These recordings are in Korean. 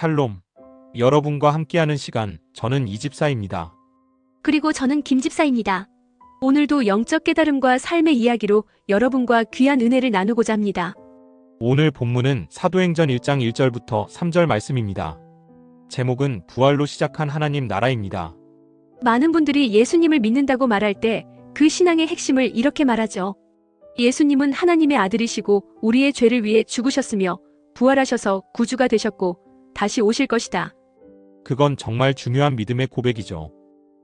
샬롬. 여러분과 함께하는 시간, 저는 이집사입니다. 그리고 저는 김집사입니다. 오늘도 영적 깨달음과 삶의 이야기로 여러분과 귀한 은혜를 나누고자 합니다. 오늘 본문은 사도행전 1장 1절부터 3절 말씀입니다. 제목은 부활로 시작한 하나님 나라입니다. 많은 분들이 예수님을 믿는다고 말할 때 그 신앙의 핵심을 이렇게 말하죠. 예수님은 하나님의 아들이시고 우리의 죄를 위해 죽으셨으며 부활하셔서 구주가 되셨고 다시 오실 것이다. 그건 정말 중요한 믿음의 고백이죠.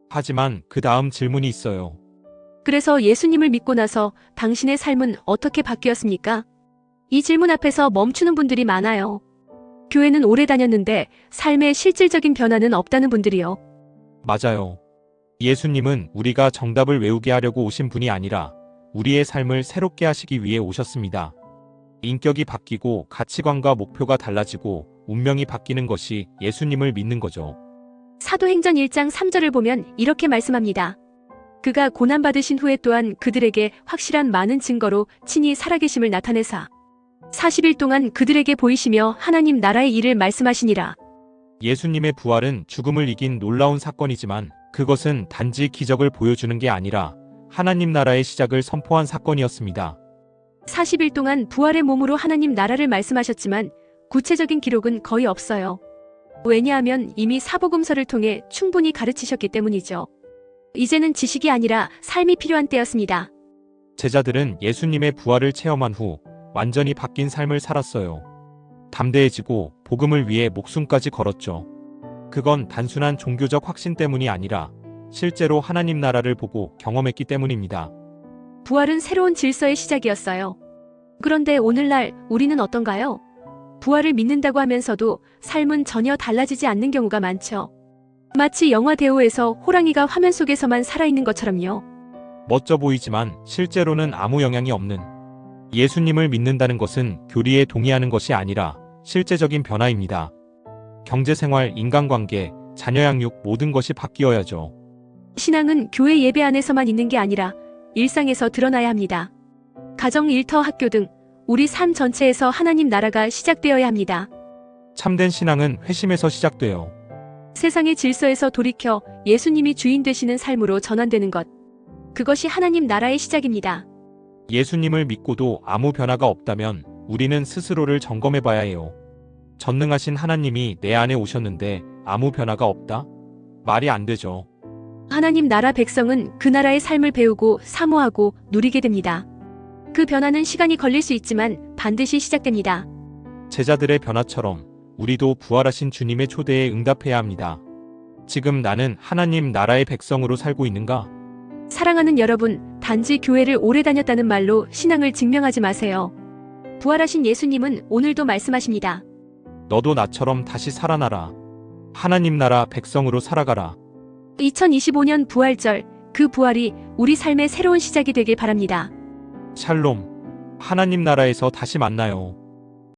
하지만 그 다음 질문이 있어요. 그래서 예수님을 믿고 나서 당신의 삶은 어떻게 바뀌었습니까? 이 질문 앞에서 멈추는 분들이 많아요. 교회는 오래 다녔는데 삶의 실질적인 변화는 없다는 분들이요. 맞아요. 예수님은 우리가 정답을 외우게 하려고 오신 분이 아니라 우리의 삶을 새롭게 하시기 위해 오셨습니다. 인격이 바뀌고 가치관과 목표가 달라지고 운명이 바뀌는 것이 예수님을 믿는 거죠. 사도행전 1장 3절을 보면 이렇게 말씀합니다. 그가 고난받으신 후에 또한 그들에게 확실한 많은 증거로 친히 살아계심을 나타내사 40일 동안 그들에게 보이시며 하나님 나라의 일을 말씀하시니라. 예수님의 부활은 죽음을 이긴 놀라운 사건이지만 그것은 단지 기적을 보여주는 게 아니라 하나님 나라의 시작을 선포한 사건이었습니다. 40일 동안 부활의 몸으로 하나님 나라를 말씀하셨지만 구체적인 기록은 거의 없어요. 왜냐하면 이미 사복음서를 통해 충분히 가르치셨기 때문이죠. 이제는 지식이 아니라 삶이 필요한 때였습니다. 제자들은 예수님의 부활을 체험한 후 완전히 바뀐 삶을 살았어요. 담대해지고 복음을 위해 목숨까지 걸었죠. 그건 단순한 종교적 확신 때문이 아니라 실제로 하나님 나라를 보고 경험했기 때문입니다. 부활은 새로운 질서의 시작이었어요. 그런데 오늘날 우리는 어떤가요? 부활을 믿는다고 하면서도 삶은 전혀 달라지지 않는 경우가 많죠. 마치 영화 대우에서 호랑이가 화면 속에서만 살아있는 것처럼요. 멋져 보이지만 실제로는 아무 영향이 없는 예수님을 믿는다는 것은 교리에 동의하는 것이 아니라 실제적인 변화입니다. 경제생활, 인간관계, 자녀 양육 모든 것이 바뀌어야죠. 신앙은 교회 예배 안에서만 있는 게 아니라 일상에서 드러나야 합니다. 가정, 일터, 학교 등 우리 삶 전체에서 하나님 나라가 시작되어야 합니다. 참된 신앙은 회심에서 시작돼요. 세상의 질서에서 돌이켜 예수님이 주인 되시는 삶으로 전환되는 것. 그것이 하나님 나라의 시작입니다. 예수님을 믿고도 아무 변화가 없다면 우리는 스스로를 점검해 봐야 해요. 전능하신 하나님이 내 안에 오셨는데 아무 변화가 없다? 말이 안 되죠. 하나님 나라 백성은 그 나라의 삶을 배우고 사모하고 누리게 됩니다. 그 변화는 시간이 걸릴 수 있지만 반드시 시작됩니다. 제자들의 변화처럼 우리도 부활하신 주님의 초대에 응답해야 합니다. 지금 나는 하나님 나라의 백성으로 살고 있는가? 사랑하는 여러분, 단지 교회를 오래 다녔다는 말로 신앙을 증명하지 마세요. 부활하신 예수님은 오늘도 말씀하십니다. 너도 나처럼 다시 살아나라. 하나님 나라 백성으로 살아가라. 2025년 부활절, 그 부활이 우리 삶의 새로운 시작이 되길 바랍니다. 샬롬. 하나님 나라에서 다시 만나요.